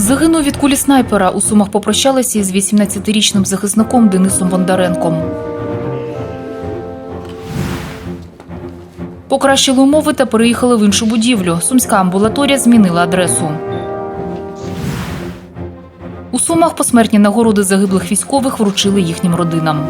Загинув від кулі снайпера. У Сумах попрощалися із 18-річним захисником Денисом Бондаренком. Покращили умови та переїхали в іншу будівлю. Сумська амбулаторія змінила адресу. У Сумах посмертні нагороди загиблих військових вручили їхнім родинам.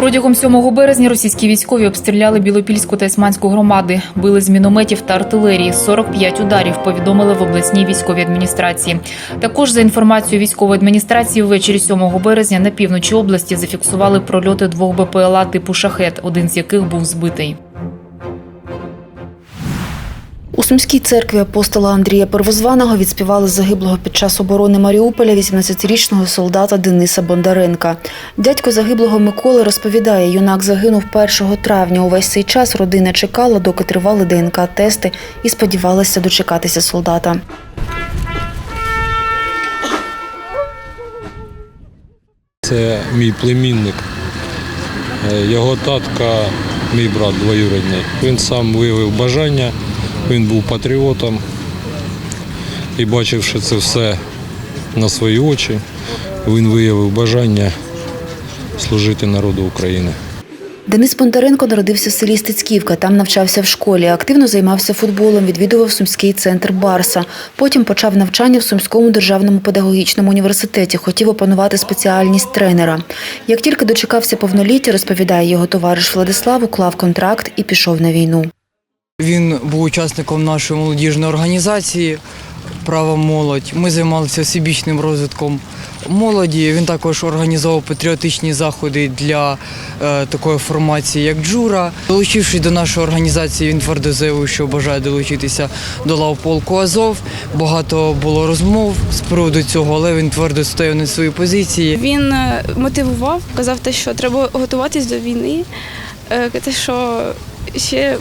Протягом 7 березня російські військові обстріляли Білопільську та Ісманську громади, били з мінометів та артилерії. 45 ударів повідомили в обласній військовій адміністрації. Також за інформацією військової адміністрації, ввечері 7 березня на півночі області зафіксували прольоти двох БПЛА типу шахет, один з яких був збитий. Сумській церкві апостола Андрія Первозваного відспівали загиблого під час оборони Маріуполя 18-річного солдата Дениса Бондаренка. Дядько загиблого Миколи розповідає, юнак загинув 1 травня. Увесь цей час родина чекала, доки тривали ДНК-тести і сподівалася дочекатися солдата. Це мій племінник. Е, Його татка, мій брат двоюрідний. Він сам виявив бажання, він був патріотом і бачивши це все на свої очі, він виявив бажання служити народу України. Денис Бондаренко народився в селі Стецьківка. Там навчався в школі. Активно займався футболом, відвідував Сумський центр Барса. Потім почав навчання в Сумському державному педагогічному університеті. Хотів опанувати спеціальність тренера. Як тільки дочекався повноліття, розповідає його товариш Владислав, уклав контракт і пішов на війну. Він був учасником нашої молодіжної організації Право молодь. Ми займалися всебічним розвитком молоді. Він також організовував патріотичні заходи для е, такої формації, як Джура. Долучившись до нашої організації, він твердо заявив, що бажає долучитися до лав полку Азов. Багато було розмов з приводу цього, але він твердо стояв на своїй позиції. Він е, мотивував, казав те, що треба готуватись до війни. е, Те, що ще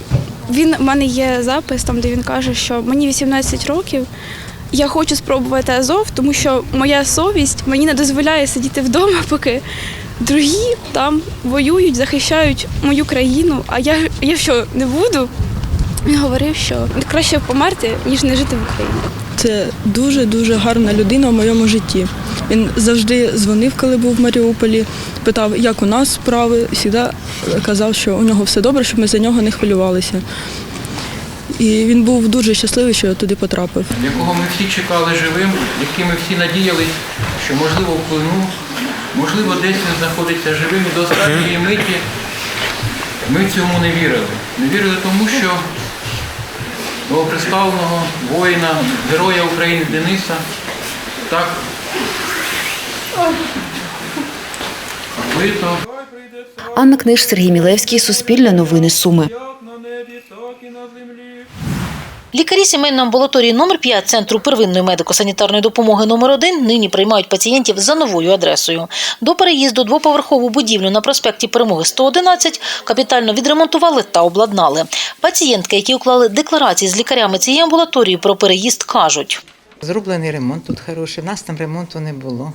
він в мене є запис, там де він каже, що мені 18 років. Я хочу спробувати Азов, тому що моя совість мені не дозволяє сидіти вдома, поки другі там воюють, захищають мою країну. А я, я що не буду? Він говорив, що краще померти, ніж не жити в Україні. Це дуже дуже гарна людина в моєму житті. Він завжди дзвонив, коли був в Маріуполі, питав, як у нас справи, завжди казав, що у нього все добре, щоб ми за нього не хвилювалися. І він був дуже щасливий, що туди потрапив. якого ми всі чекали живим, який ми всі надіялись, що можливо вплинув, можливо, десь він знаходиться живим і до останньої миті. Ми цьому не вірили. Не вірили тому, що новоприставленого воїна, героя України Дениса так. Анна Книж, Сергій Мілевський, Суспільне новини Суми. Лікарі сімейної амбулаторії номер 5 Центру первинної медико-санітарної допомоги номер 1 нині приймають пацієнтів за новою адресою. До переїзду двоповерхову будівлю на проспекті Перемоги 111 капітально відремонтували та обладнали. Пацієнтки, які уклали декларації з лікарями цієї амбулаторії про переїзд, кажуть. Зроблений ремонт тут хороший. У нас там ремонту не було.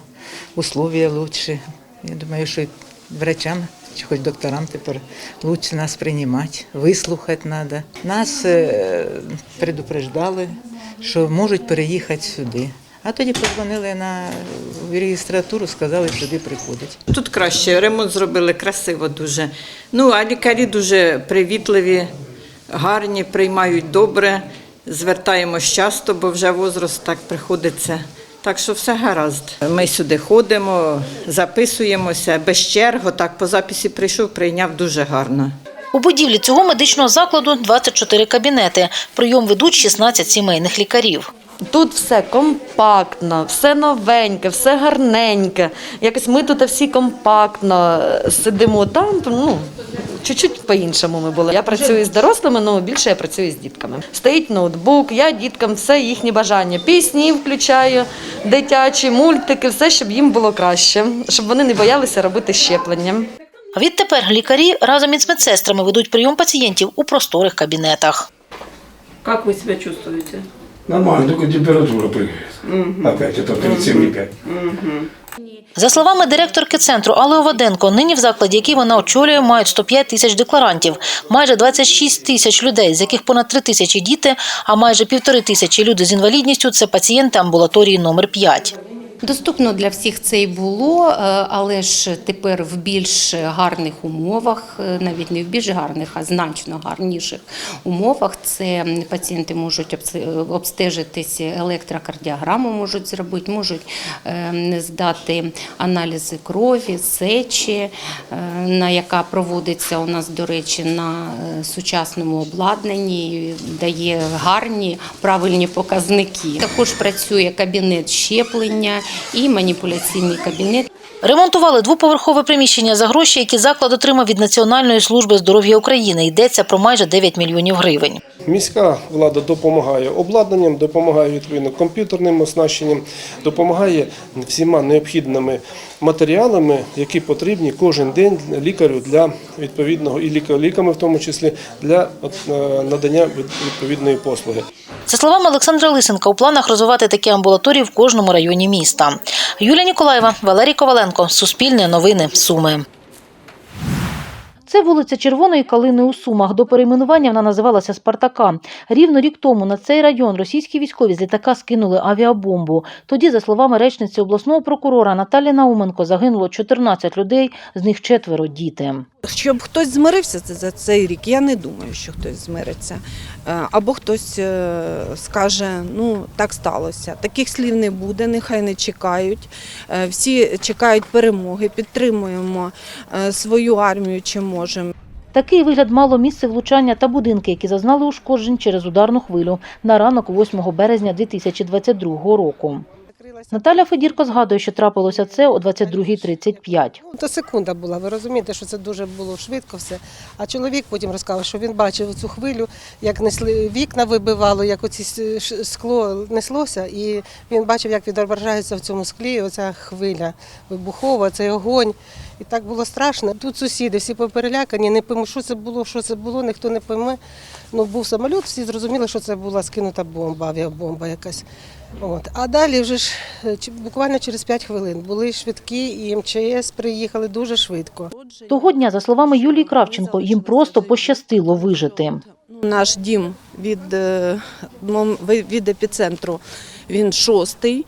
Условия лучші. Я думаю, що врачам чи хоч докторам тепер лучше нас приймати, вислухати треба. Нас е, предупреждали, що можуть переїхати сюди. А тоді подзвонили на реєстратуру, сказали, сюди приходять. Тут краще, ремонт зробили красиво дуже. Ну, а лікарі дуже привітливі, гарні, приймають добре. Звертаємось часто, бо вже возраст так приходиться. Так що все гаразд. Ми сюди ходимо, записуємося без черг. Так по записі прийшов, прийняв дуже гарно. У будівлі цього медичного закладу 24 кабінети. Прийом ведуть 16 сімейних лікарів. Тут все компактно, все новеньке, все гарненьке. Якось ми тут всі компактно сидимо там. Ну чуть-чуть по-іншому ми були. Я працюю з дорослими, але більше я працюю з дітками. Стоїть ноутбук, я діткам все їхні бажання. Пісні включаю, дитячі, мультики, все, щоб їм було краще, щоб вони не боялися робити щеплення. Відтепер лікарі разом із медсестрами ведуть прийом пацієнтів у просторих кабінетах. Як ви себе чувствуєте? Нормально, только температура прыгает. Опять это 37,5. За словами директорки центру Алли Оваденко, нині в закладі, який вона очолює, мають 105 тисяч декларантів, майже 26 тисяч людей, з яких понад 3 тисячі діти, а майже півтори тисячі люди з інвалідністю це пацієнти амбулаторії номер 5. Доступно для всіх це й було, е, але ж тепер в більш гарних умовах, е, навіть не в більш гарних, а значно гарніших умовах. Це пацієнти можуть обс- обстежитись, електрокардіограму можуть зробити, можуть е, здати аналізи крові, сечі, е, на яка проводиться у нас, до речі, на сучасному обладнанні, дає гарні правильні показники. Також працює кабінет щеплення і маніпуляційний кабінет. Ремонтували двоповерхове приміщення за гроші, які заклад отримав від Національної служби здоров'я України. Йдеться про майже 9 мільйонів гривень. Міська влада допомагає обладнанням, допомагає відповідно комп'ютерним оснащенням, допомагає всіма необхідними матеріалами, які потрібні кожен день лікарю для відповідного і ліка- ліками, в тому числі для е, надання відповідної послуги. За словами Олександра Лисенка, у планах розвивати такі амбулаторії в кожному районі міста. Юлія Ніколаєва, Валерій Коваленко, Суспільне новини, Суми. Це вулиця Червоної Калини у Сумах. До перейменування вона називалася Спартака. Рівно рік тому на цей район російські військові з літака скинули авіабомбу. Тоді, за словами речниці обласного прокурора Наталі Науменко, загинуло 14 людей, з них четверо діти. Щоб хтось змирився за- цей рік, я не думаю, що хтось змириться. Е, Або хтось е, скаже, ну так сталося. Таких слів не буде, нехай не чекають. Е, Всі чекають перемоги, підтримуємо свою армію, чи можемо. Такий вигляд мало місце влучання та будинки, які зазнали ушкоджень через ударну хвилю на ранок 8 березня 2022 року. Наталя Федірко згадує, що трапилося це о 22.35. То секунда була, ви розумієте, що це дуже було швидко все. А чоловік потім розказав, що він бачив цю хвилю, як несли вікна вибивало, як оці скло неслося, і він бачив, як відображається в цьому склі оця хвиля вибухова, цей огонь. І так було страшно. Тут сусіди всі поперелякані, не пойму, що це було, що це було, ніхто не пойме. Ну, був самоліт, всі зрозуміли, що це була скинута бомба, авіабомба якась. От. А далі вже ж буквально через 5 хвилин були швидкі і МЧС приїхали дуже швидко. Того дня, за словами Юлії Кравченко, їм просто пощастило вижити. Наш дім від, е, від епіцентру він шостий.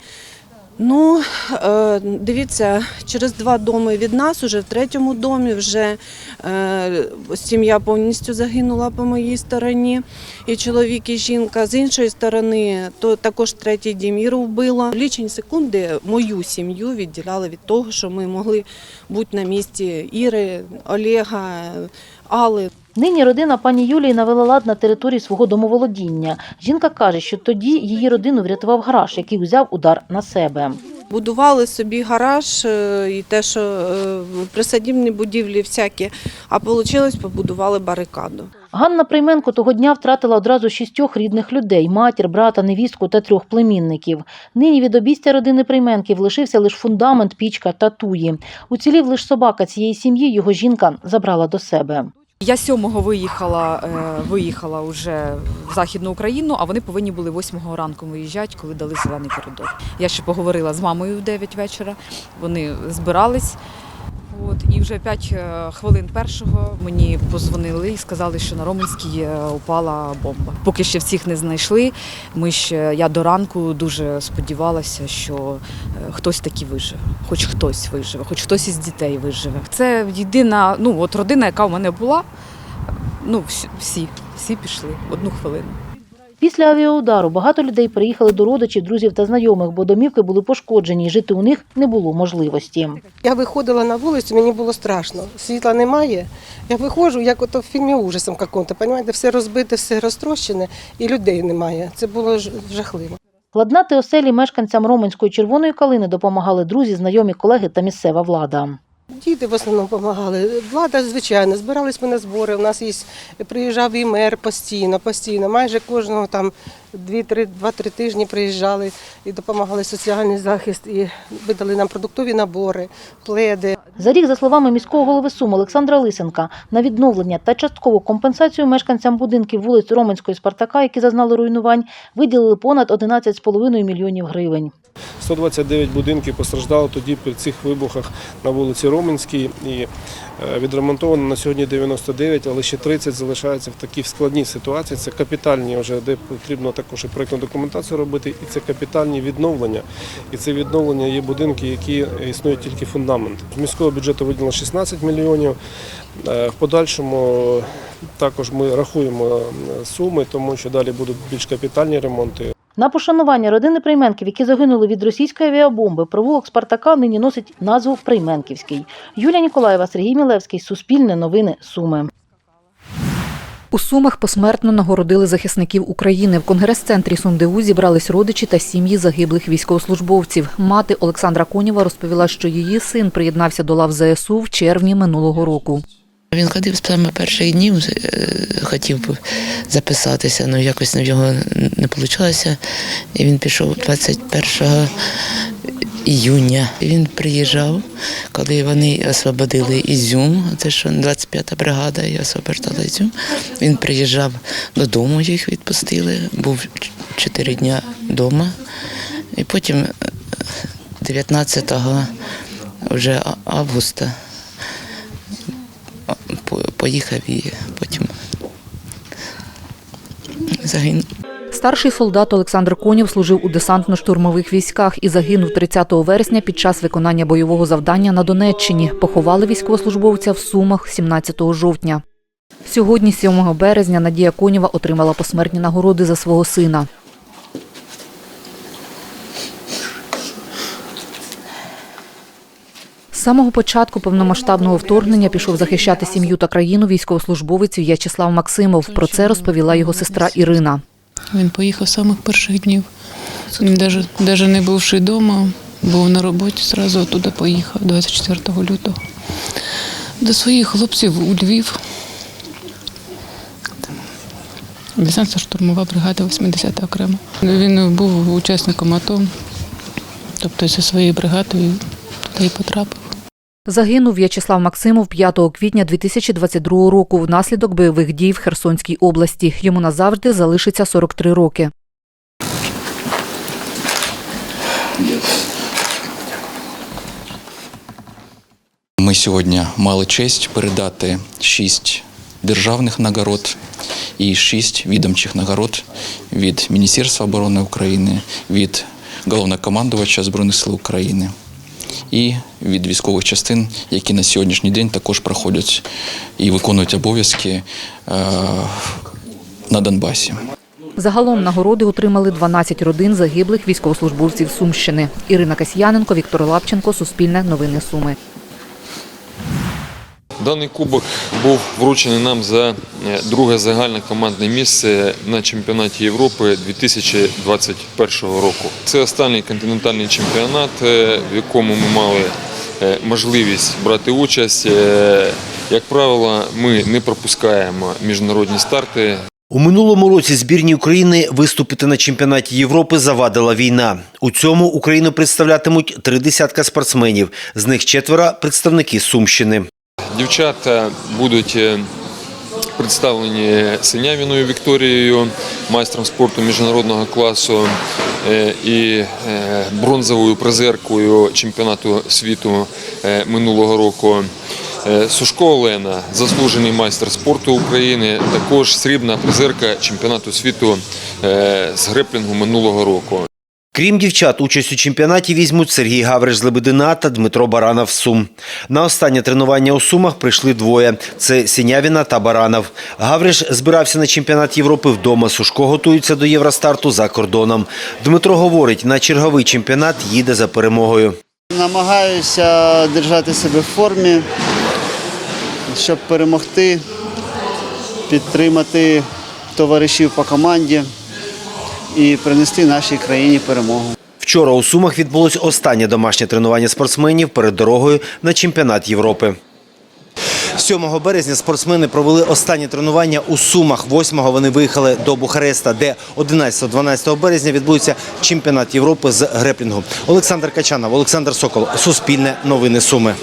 Ну, е, дивіться, через два доми від нас, уже в третьому домі, вже е, сім'я повністю загинула по моїй стороні, і чоловік, і жінка. З іншої сторони, то також третій дім Іру вбило. Лічені секунди мою сім'ю відділяли від того, що ми могли бути на місці Іри, Олега, Алли. Нині родина пані Юлії навела лад на території свого домоволодіння. Жінка каже, що тоді її родину врятував гараж, який узяв удар на себе. Будували собі гараж е, і те, що е, присадібні будівлі всякі, а вийшло, побудували барикаду. Ганна Прийменко того дня втратила одразу шістьох рідних людей: матір, брата, невістку та трьох племінників. Нині від обійстя родини Прийменків лишився лише фундамент, пічка та туї. Уцілів лише собака цієї сім'ї. Його жінка забрала до себе. Я сьомого виїхала, е, виїхала вже в Західну Україну, а вони повинні були восьмого ранку виїжджати, коли дали зелений коридор. Я ще поговорила з мамою в 9 вечора. Вони збирались. От, і вже 5 хвилин першого мені позвонили і сказали, що на Роменській е, упала бомба. Поки ще всіх не знайшли. Ми ще я до ранку дуже сподівалася, що е, хтось таки виживе, хоч хтось виживе, хоч хтось із дітей виживе. Це єдина, ну от родина, яка в мене була. Ну, всі- всі, пішли одну хвилину. Після авіаудару багато людей приїхали до родичів, друзів та знайомих, бо домівки були пошкоджені, і жити у них не було можливості. Я виходила на вулицю, мені було страшно. Світла немає. Я виходжу, як ото в фільмі ужасом какому-то, розумієте, все розбите, все розтрощене, і людей немає. Це було жахливо. Ладнати оселі мешканцям Роменської червоної калини допомагали друзі, знайомі колеги та місцева влада. Діти в основному допомагали. Влада, звичайно, збирались ми на збори. У нас є приїжджав і мер постійно, постійно. Майже кожного там 2-3 тижні приїжджали і допомагали соціальний захист, і видали нам продуктові набори, пледи. За рік, за словами міського голови Сум Олександра Лисенка, на відновлення та часткову компенсацію мешканцям будинків вулиць Романської Спартака, які зазнали руйнувань, виділили понад 11,5 мільйонів гривень. 129 будинків постраждало тоді при цих вибухах на вулиці Роменській. Відремонтовано на сьогодні 99, але ще 30 залишаються в такій складній ситуації. Це капітальні вже, де потрібно також і проєктну документацію робити, і це капітальні відновлення. І це відновлення є будинки, які існують тільки фундамент. З міського бюджету виділено 16 мільйонів. Е, В подальшому також ми рахуємо е, суми, тому що далі будуть більш капітальні ремонти. На пошанування родини Прийменків, які загинули від російської авіабомби, провулок Спартака нині носить назву Прийменківський. Юлія Ніколаєва, Сергій Мілевський, Суспільне новини, Суми. У Сумах посмертно нагородили захисників України. В конгрес-центрі СумДУ зібрались родичі та сім'ї загиблих військовослужбовців. Мати Олександра Конєва розповіла, що її син приєднався до лав ЗСУ в червні минулого року. Він ходив з саме перших днів, е, хотів би записатися, але якось в нього не вийшло. І він пішов 21 іюня. Він приїжджав, коли вони освободили Ізюм, це що 25-та бригада і освобождала Ізюм. Він приїжджав додому, їх відпустили, був 4 дні вдома. І потім е, 19 вже августа поїхав і потім загинув. Старший солдат Олександр Конєв служив у десантно-штурмових військах і загинув 30 вересня під час виконання бойового завдання на Донеччині. Поховали військовослужбовця в Сумах 17 жовтня. Сьогодні, 7 березня, Надія Конєва отримала посмертні нагороди за свого сина. Самого початку повномасштабного вторгнення пішов захищати сім'ю та країну військовослужбовець В'ячеслав Максимов. Про це розповіла його сестра Ірина. Він поїхав з самих перших днів. Навіть, не бувши вдома, був на роботі, одразу туди поїхав 24 лютого. До своїх хлопців у Львів. 18 штурмова бригада, 80 окремо. Він був учасником АТО, тобто зі своєю бригадою туди і потрапив. Загинув В'ячеслав Максимов 5 квітня 2022 року внаслідок бойових дій в Херсонській області. Йому назавжди залишиться 43 роки. Ми сьогодні мали честь передати шість державних нагород і шість відомчих нагород від Міністерства оборони України, від головнокомандувача Збройних сил України і від військових частин, які на сьогоднішній день також проходять і виконують обов'язки е, на Донбасі. Загалом нагороди отримали 12 родин загиблих військовослужбовців Сумщини. Ірина Касьяненко, Віктор Лапченко, Суспільне новини Суми. Даний кубок був вручений нам за е, друге загальне командне місце на чемпіонаті Європи 2021 року. Це останній континентальний чемпіонат, е, в якому ми мали е, можливість брати участь. Як правило, ми не пропускаємо міжнародні старти. У минулому році збірній України виступити на чемпіонаті Європи завадила війна. У цьому Україну представлятимуть три десятка спортсменів. З них четверо – представники Сумщини. Дівчата будуть е, представлені Синявіною Вікторією, майстром спорту міжнародного класу е, і е, бронзовою призеркою чемпіонату світу минулого року. Сушко Олена, заслужений майстер спорту України, також срібна призерка чемпіонату світу з греплінгу минулого року. Крім дівчат, участь у чемпіонаті візьмуть Сергій Гавриш з Лебедина та Дмитро Баранов Сум. На останнє тренування у Сумах прийшли двоє – це Сінявіна та Баранов. Гавриш збирався на чемпіонат Європи вдома, Сушко готується до Євростарту за кордоном. Дмитро говорить, на черговий чемпіонат їде за перемогою. Намагаюся держати себе в формі, щоб перемогти, підтримати товаришів по команді і принести нашій країні перемогу. Вчора у Сумах відбулось останнє домашнє тренування спортсменів перед дорогою на чемпіонат Європи. 7 березня спортсмени провели останнє тренування у Сумах. 8-го вони виїхали до Бухареста, де 11-12 березня відбудеться чемпіонат Європи з греплінгу. Олександр Качанов, Олександр Сокол, Суспільне, Новини Суми.